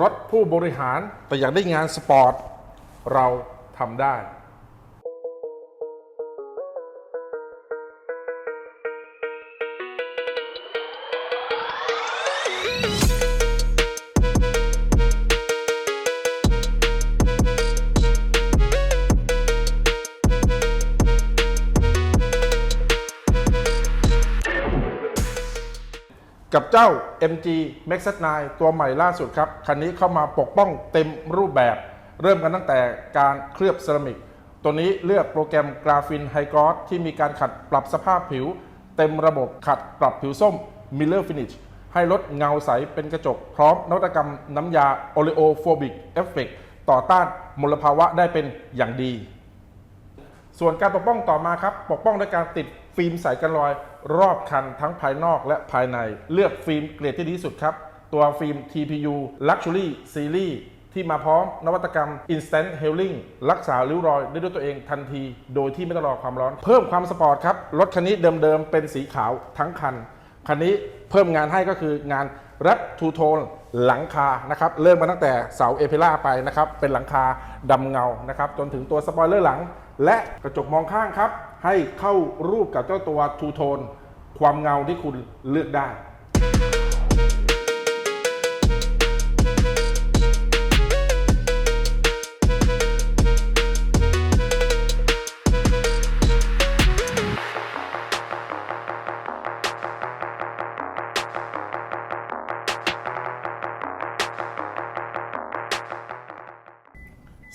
รถผู้บริหารแต่อยากได้งานสปอร์ตเราทำได้ กับเจ้า MG Max 9ตัวใหม่ล่าสุดครับ คันนี้เข้ามาปกป้องเต็มรูปแบบ เริ่มกันตั้งแต่การเคลือบเซรามิก ตัวนี้เลือกโปรแกรมกราฟินไฮกรอสที่มีการขัดปรับสภาพผิว เต็มระบบขัดปรับผิวส้ม Miller Finish ให้ลดเงาใสเป็นกระจก พร้อมนวัตกรรมน้ำยา Oleophobic Effect ต่อต้านมลภาวะได้เป็นอย่างดี ส่วนการปกป้องต่อมาครับ ปกป้องด้วยการติด ฟิล์มใสกันรอยรอบคันทั้งภายนอกและภายใน เลือกฟิล์มเกรดที่ดีที่สุดครับ ตัวฟิล์ม TPU Luxury Series ที่มาพร้อมนวัตกรรม Instant Healing รักษาริ้วรอยได้ด้วยตัวเองทันที โดยที่ไม่ต้องรอความร้อน เพิ่มความสปอร์ตครับ รถคันนี้เดิมๆ เป็นสีขาวทั้งคัน คันนี้เพิ่มงานให้ก็คืองานแรปทูโทน หลังคานะครับเริ่มมาตั้งแต่เสาเอพิล่าไปนะครับเป็นหลังคาดำเงานะครับจนถึงตัวสปอยเลอร์หลัง และกระจกมองข้างครับให้เข้ารูปกับเจ้าตัวทูโทนความเงาที่คุณเลือกได้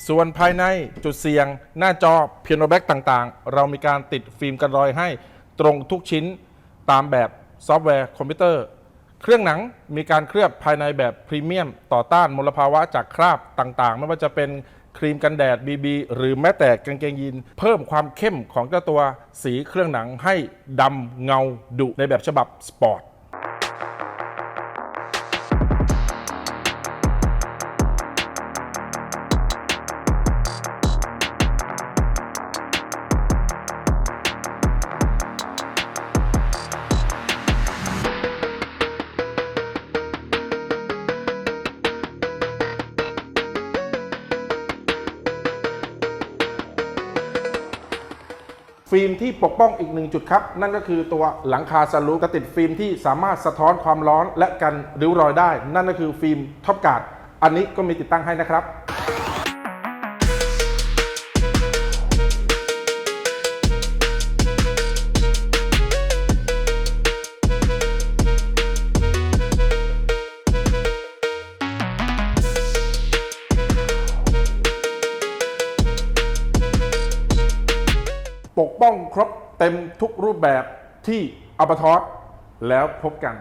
ส่วนภายในจุดเสี่ยงหน้าจอเพียโนแบ็กต่างๆ เรามีการติดฟิล์มกันรอยให้ตรงทุกชิ้นตามแบบซอฟต์แวร์คอมพิวเตอร์ เครื่องหนังมีการเคลือบภายในแบบพรีเมียม ต่อต้านมลภาวะจากคราบต่างๆ ไม่ว่าจะเป็นครีมกันแดด BB หรือแม้แต่กางเกงยีน เพิ่มความเข้มของเจ้าตัวสีเครื่องหนังให้ดำเงาดุในแบบฉบับสปอร์ต ฟิล์มที่ปกป้องอีกหนึ่งจุดครับ นั่นก็คือตัวหลังคาสลูกระติดฟิล์มที่สามารถสะท้อนความร้อนและกันริ้วรอยได้ นั่นก็คือฟิล์มท็อปการ์ดอันนี้ก็มีติดตั้งให้นะครับ ปกป้องครบเต็มทุกรูปแบบที่อัปทอสแล้วพบกัน